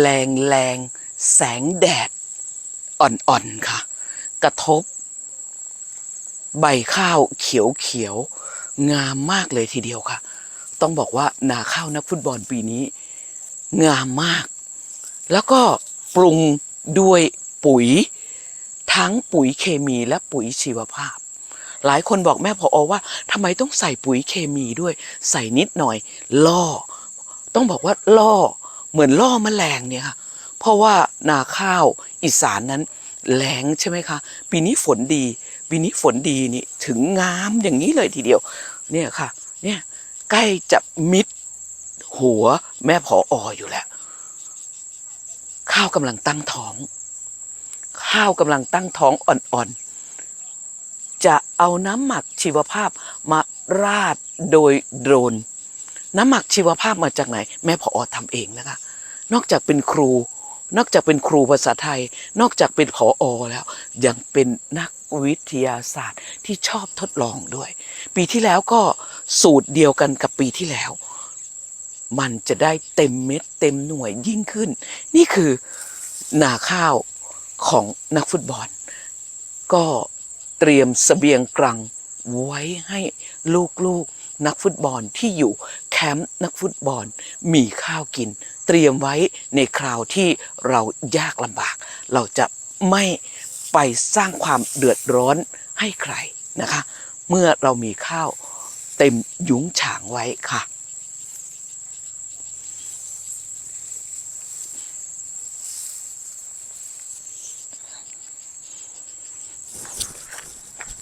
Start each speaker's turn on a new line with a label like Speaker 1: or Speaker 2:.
Speaker 1: แรงแรงแสงแดดอ่อนๆค่ะ กระทบ ใบข้าวเขียวเขียวงามมากเลยทีเดียวค่ะ ต้องบอกว่านาข้าวนักฟุตบอลปีนี้ งามมาก แล้วก็ปรุงด้วยปุ๋ย ทั้งปุ๋ยเคมีและปุ๋ยชีวภาพ หลายคนบอกแม่พออว่าทำไมต้องใส่ปุ๋ยเคมีด้วย ใส่นิดหน่อย ล่อ ต้องบอกว่าล่อ เหมือนล่อแมลงเนี่ยค่ะ เพราะว่านาข้าวอีสานนั้นแล้งใช่ไหมคะ ปีนี้ฝนดี ปีนี้ฝนดีนี่ถึงงามอย่างนี้เลยทีเดียว เนี่ยค่ะ เนี่ยใกล้จะมิดหัวแม่พอออยู่แล้ว ข้าวกำลังตั้งท้อง ข้าวกำลังตั้งท้องอ่อนๆ จะเอาน้ำหมักชีวภาพมาราดโดยโดรน น้ำหมักชีวภาพมาจากไหน แม่พออทำเองนะคะนอกจากเป็นครู นอกจากเป็นครูภาษาไทย นอกจากเป็นผออแล้ว ยังเป็นนักวิทยาศาสตร์ที่ชอบทดลองด้วย ปีที่แล้วก็สูตรเดียวกันกับปีที่แล้ว มันจะได้เต็มเม็ดเต็มหน่วยยิ่งขึ้น นี่คือนาข้าวของนักฟุตบอล ก็เตรียมเสบียงกลางไว้ให้ลูกๆ นักฟุตบอลที่อยู่แคมป์นักฟุตบอลมีข้าวกิน เตรียมไว้ในคราวที่เรายากลำบาก เราจะไม่ไปสร้างความเดือดร้อนให้ใครนะคะ เมื่อเรามีข้าวเต็มยุ้งฉางไว้ค่ะ